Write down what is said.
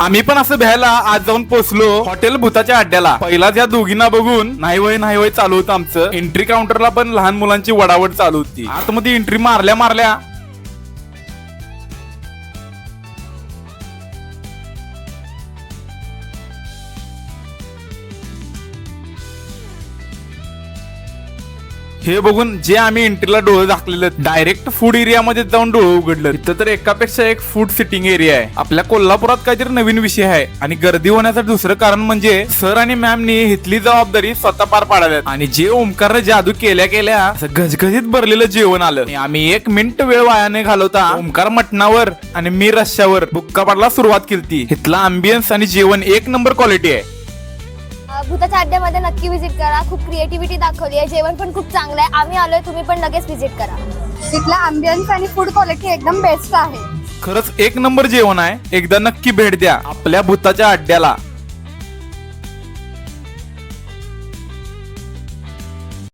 आम्ही पण असं भ्यायला आज जाऊन पोहोचलो हॉटेल भूताच्या अड्ड्याला. पहिला त्या दोघींना बघून नाही वय नाही वय चालू होतं आमचं. एंट्री काउंटरला पण लहान मुलांची वडावड चालू होती. आतमध्ये एंट्री मारल्या मारल्या. हे बघून जे आम्ही एंट्रीला डोळे दाखलेले डायरेक्ट फूड एरिया मध्ये जाऊन डोळे उघडलं इथं तर एकापेक्षा एक फूड सिटिंग एरिया आहे. आपल्या कोल्हापुरात काहीतरी नवीन विषय आहे आणि गर्दी होण्याचं दुसरं कारण म्हणजे सर आणि मॅमनी इथली जबाबदारी स्वतः पार पाडाव्यात आणि जे ओमकार जादू केल्या केल्या गजगजीत भरलेलं जेवण आलं. आम्ही एक मिनिट वेळ वायाने घालवता ओमकार मटणावर आणि मी रश्श्यावर बुक्का पाडला सुरुवात केली इथला अँबियन्स आणि जेवण एक नंबर क्वालिटी आहे. भूताच्या अड्ड्यामध्ये नक्की व्हिजिट करा. खूप क्रिएटिव्हिटी दाखवली आहे. जेवण पण खूप चांगलं आहे. आम्ही आलोय तुम्ही पण लगेच व्हिजिट करा. तिथला अम्बियन्स आणि फूड क्वालिटी एकदम बेस्ट आहे. खरंच एक नंबर जेवण आहे. एकदा नक्की भेट द्या. आपल्या भूताच्या अड्ड्याला.